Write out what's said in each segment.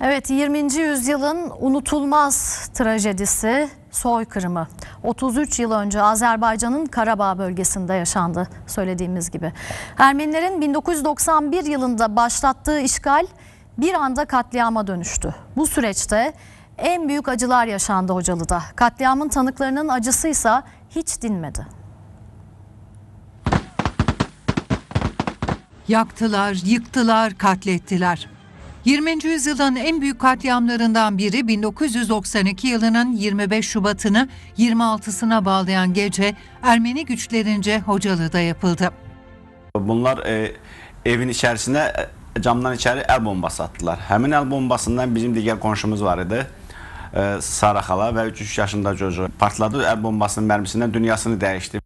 Evet 20. yüzyılın unutulmaz trajedisi soykırımı. 33 yıl önce Azerbaycan'ın Karabağ bölgesinde yaşandı söylediğimiz gibi. Ermenilerin 1991 yılında başlattığı işgal bir anda katliama dönüştü. Bu süreçte en büyük acılar yaşandı Hocalı'da. Katliamın tanıklarının acısıysa hiç dinmedi. Yaktılar, yıktılar, katlettiler. 20. yüzyılın en büyük katliamlarından biri 1992 yılının 25 Şubat'ını 26'sına bağlayan gece Ermeni güçlerince Hocalı'da yapıldı. Bunlar e, evin içerisine e, camdan içeri el bombası attılar. Həmin el bombasından bizim digər qonşumuz var idi. E, Sara xala və 3 yaşında çocuğu partladı. El bombasının mərmisindən dünyasını dəyişdi.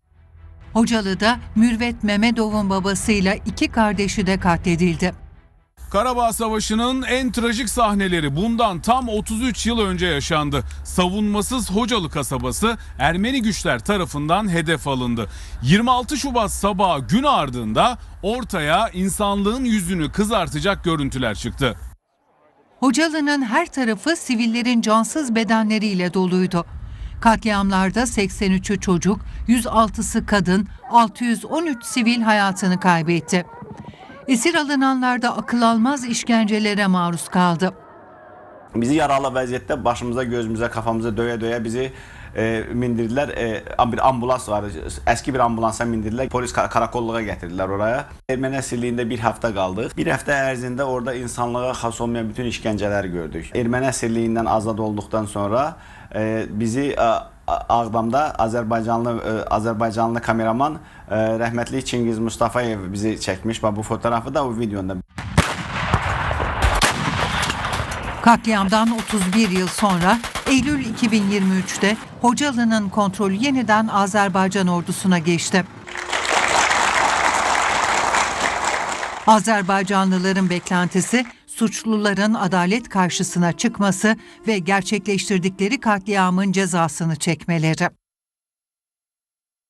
Hocalı'da Mürvet Mehmedov'un babasıyla iki kardeşi de katledildi. Karabağ Savaşı'nın en trajik sahneleri bundan tam 33 yıl önce yaşandı. Savunmasız Hocalı kasabası Ermeni güçler tarafından hedef alındı. 26 Şubat sabahı gün ardında ortaya insanlığın yüzünü kızartacak görüntüler çıktı. Hocalı'nın her tarafı sivillerin cansız bedenleriyle doluydu. Katliamlarda 83'ü çocuk, 106'sı kadın, 613 sivil hayatını kaybetti. Esir alınanlar da akıl almaz işkencelere maruz kaldı. Bizi yaralı vəziyyətdə başımıza, gözümüzə, kafamıza döyə-döyə bizi e, mindirdilər. E, bir ambulans var, əski bir ambulansa mindirdilər. Polis kar- karakolluğa gətirdilər oraya. Erməni əsirliyində bir həftə qaldıq. Bir həftə ərzində orada insanlığa xas olmayan bütün işgəncələr gördük. Erməni əsirliyindən azad olduqdan sonra e, bizi e, Ağdamda Azərbaycanlı e, Azərbaycanlı kameraman e, rəhmətli Çingiz Mustafayev bizi çəkmiş. Bu fotoğrafı da o videonda Katliamdan 31 yıl sonra Eylül 2023'te Hocalı'nın kontrolü yeniden Azerbaycan ordusuna geçti. Azerbaycanlıların beklentisi suçluların adalet karşısına çıkması ve gerçekleştirdikleri katliamın cezasını çekmeleri.